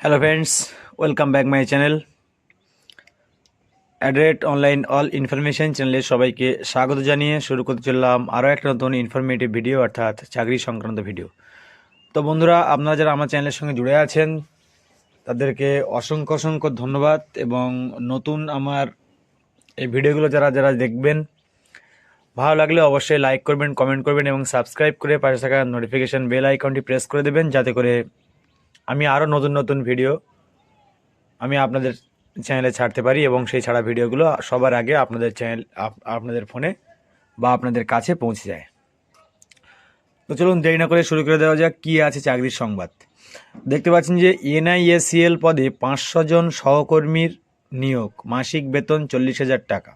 Hello friends welcome back my channel অ্যাড্রেট online all information চ্যানেলে সবাইকে স্বাগত জানিয়ে শুরু করতে চললাম আরও একটা নতুন ইনফরমেটিভ ভিডিও অর্থাৎ চাকরি সংক্রান্ত ভিডিও তো বন্ধুরা, আপনারা যারা আমার চ্যানেলের সঙ্গে জুড়ে আছেন, তাদেরকে অসংখ্য অসংখ্য ধন্যবাদ এবং নতুন আমার এই ভিডিওগুলো যারা যারা দেখবেন, ভালো লাগলে অবশ্যই লাইক করবেন কমেন্ট করবেন এবং সাবস্ক্রাইব করে পাশে থাকা নোটিফিকেশান বেল আইকনটি প্রেস করে দেবেন, যাতে করে আমি আরও নতুন নতুন ভিডিও আমি আপনাদের চ্যানেলে ছাড়তে পারি এবং সেই ছাড়া ভিডিওগুলো সবার আগে আপনাদের চ্যানেল আপ- আপনাদের ফোনে বা আপনাদের কাছে পৌঁছে যায়। তো চলুন দেরি না করে শুরু করে দেওয়া যাক কী আছে চাকরির সংবাদ। দেখতে পাচ্ছেন যে এনআইএসিএল পদে পাঁচশো জন সহকর্মীর নিয়োগ, মাসিক বেতন চল্লিশ হাজার টাকা।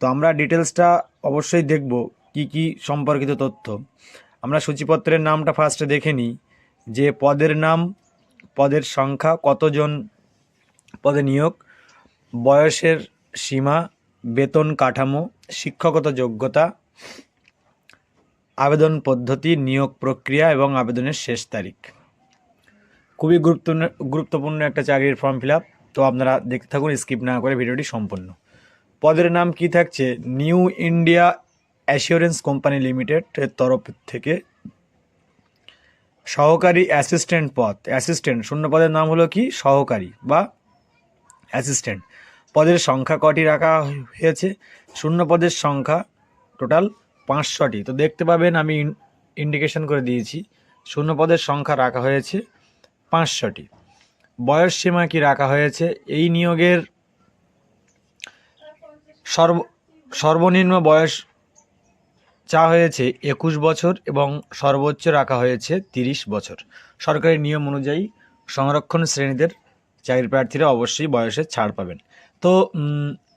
তো আমরা ডিটেলসটা অবশ্যই দেখব, কি কি সম্পর্কিত তথ্য। আমরা সূচিপত্রের নামটা ফার্স্টে দেখে নিই। যে পদের নাম, পদের সংখ্যা, কতজন পদে নিয়োগ, বয়সের সীমা, বেতন কাঠামো, শিক্ষাগত যোগ্যতা, আবেদন পদ্ধতি, নিয়োগ প্রক্রিয়া এবং আবেদনের শেষ তারিখ। খুবই গুরুত্বপূর্ণ গুরুত্বপূর্ণ একটা চাকরির ফর্ম ফিল তো আপনারা দেখতে থাকুন, স্কিপ না করে ভিডিওটি সম্পূর্ণ। পদের নাম কি থাকছে? নিউ ইন্ডিয়া অ্যাসিওরেন্স কোম্পানি লিমিটেডের তরফ থেকে সহকারী অ্যাসিস্ট্যান্ট পদ। অ্যাসিস্ট্যান্ট শূন্য পদের নাম হলো কি? সহকারী বা অ্যাসিস্ট্যান্ট পদের সংখ্যা কটি রাখা হয়েছে? শূন্য পদের সংখ্যা টোটাল পাঁচশোটি। তো দেখতে পাবেন আমি ইন্ডিকেশন করে দিয়েছি। শূন্য পদের সংখ্যা রাখা হয়েছে পাঁচশোটি। বয়স সীমা কি রাখা হয়েছে? এই নিয়োগের সর্ব, সর্বনিম্ন বয়স চা হয়েছে একুশ বছর এবং সর্বোচ্চ রাখা হয়েছে তিরিশ বছর। সরকারি নিয়ম অনুযায়ী সংরক্ষণ শ্রেণীদের চাকরি প্রার্থীরা অবশ্যই বয়সে ছাড় পাবেন। তো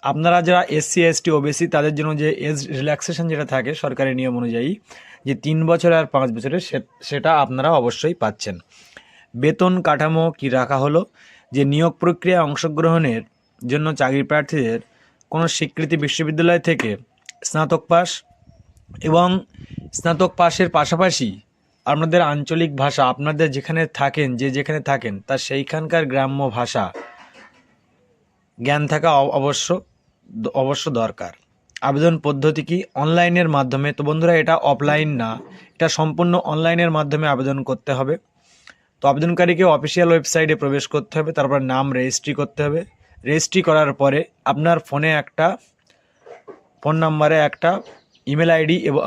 আপনারা যারা এসসি, এসটি, ওবিসি, তাদের জন্য যে এজ রিল্যাক্সেশন যেটা থাকে সরকারি নিয়ম অনুযায়ী, যে তিন বছর আর পাঁচ বছরের সেটা আপনারা অবশ্যই পাচ্ছেন। বেতন কাঠামো কি রাখা হলো? যে নিয়োগ প্রক্রিয়ায় অংশগ্রহণের জন্য চাকরি প্রার্থীদের কোনো স্বীকৃতি বিশ্ববিদ্যালয় থেকে স্নাতক পাস এবং স্নাতক পাশের পাশাপাশি আপনাদের আঞ্চলিক ভাষা, আপনাদের যেখানে থাকেন, যে যেখানে থাকেন, তার সেইখানকার গ্রাম্য ভাষা, জ্ঞান থাকা অবশ্য অবশ্য দরকার। আবেদন পদ্ধতি কি? অনলাইনের মাধ্যমে। তো বন্ধুরা, এটা অফলাইন না। এটা সম্পূর্ণ অনলাইনের মাধ্যমে আবেদন করতে হবে। তো আবেদনকারীকে অফিসিয়াল ওয়েবসাইটে প্রবেশ করতে হবে, তারপর নাম রেজিস্ট্রি করতে হবে। রেজিস্ট্রি করার পরে আপনার ফোনে একটা, ফোন নাম্বারে একটা ইমেল আইডি এবং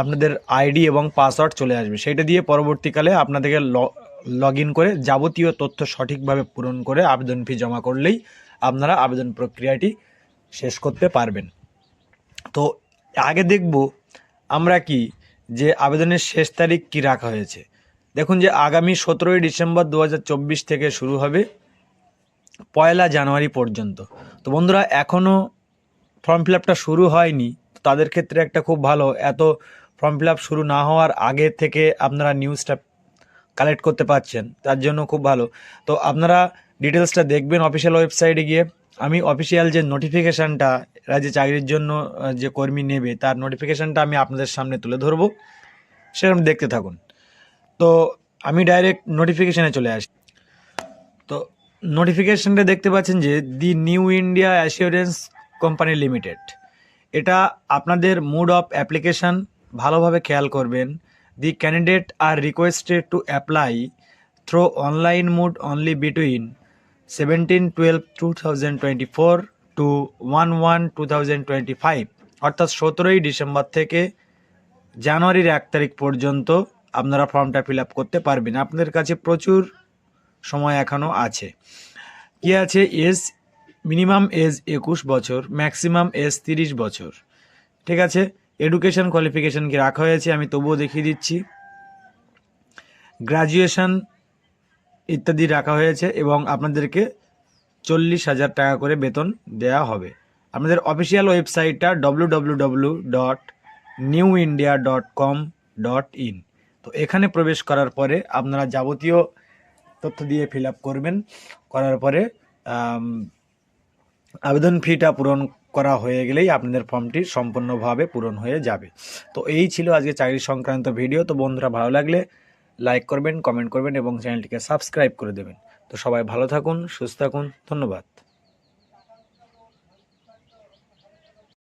আপনাদের আইডি এবং পাসওয়ার্ড চলে আসবে। সেটা দিয়ে পরবর্তীকালে আপনাদেরকে লগ করে যাবতীয় তথ্য সঠিকভাবে পূরণ করে আবেদন ফি জমা করলেই আপনারা আবেদন প্রক্রিয়াটি শেষ করতে পারবেন। তো আগে দেখব আমরা কি, যে আবেদনের শেষ তারিখ কি রাখা হয়েছে। দেখুন যে আগামী সতেরোই ডিসেম্বর দু হাজার চব্বিশ থেকে শুরু হবে পয়লা জানুয়ারি পর্যন্ত। তো বন্ধুরা এখনও ফর্ম ফিল শুরু হয়নি। তাদের ক্ষেত্রে একটা খুব ভালো। এত ফর্ম ফিল আপ শুরু না হওয়ার আগে থেকে আপনারা নিউজটা কালেক্ট করতে পারছেন, তার জন্য খুব ভালো। তো আপনারা ডিটেলসটা দেখবেন অফিসিয়াল ওয়েবসাইটে গিয়ে। আমি অফিসিয়াল যে নোটিফিকেশানটা, রাজ্যে চাকরির জন্য যে কর্মী নেবে, তার নোটিফিকেশানটা আমি আপনাদের সামনে তুলে ধরবো। সেরকম দেখতে থাকুন। তো আমি ডাইরেক্ট নোটিফিকেশানে চলে আসি। তো নোটিফিকেশানটা দেখতে পাচ্ছেন যে, the new India assurance company limited. এটা আপনাদের মুড অফ অ্যাপ্লিকেশন ভালোভাবে খেয়াল করবেন। The candidate are requested to apply through online mode only between seventeen twelve two thousand twenty four to one one two thousand twenty five অর্থাৎ সতেরোই December থেকে জানুয়ারির এক তারিখ পর্যন্ত আপনারা ফর্মটা ফিল আপ করতে পারবেন। আপনাদের কাছে প্রচুর সময় এখনও আছে। কি আছে? এজ মিনিমাম এজ একুশ বছর, ম্যাক্সিমাম এজ তিরিশ বছর। ঠিক আছে? এডুকেশন কোয়ালিফিকেশন কি রাখা হয়েছে আমি তবুও দেখিয়ে দিচ্ছি। গ্রাজুয়েশন ইত্যাদি রাখা হয়েছে এবং আপনাদেরকে চল্লিশ হাজার টাকা করে বেতন দেওয়া হবে। আপনাদের অফিসিয়াল ওয়েবসাইটটা W W W dot new India dot com dot in তো এখানে প্রবেশ করার পরে আপনারা যাবতীয় তথ্য দিয়ে ফিল আপ করবেন। করার পরে আবেদন ফিটা পূরণ করা হয়ে গেলেই আপনাদের ফর্মটি সম্পূর্ণভাবে পূরণ হয়ে যাবে। তো এই ছিল আজকে চাকরি সংক্রান্ত ভিডিও। তো বন্ধুরা, ভালো লাগলে লাইক করবেন, কমেন্ট করবেন এবং চ্যানেলটিকে সাবস্ক্রাইব করে দেবেন। তো সবাই ভালো থাকুন, সুস্থ থাকুন, ধন্যবাদ।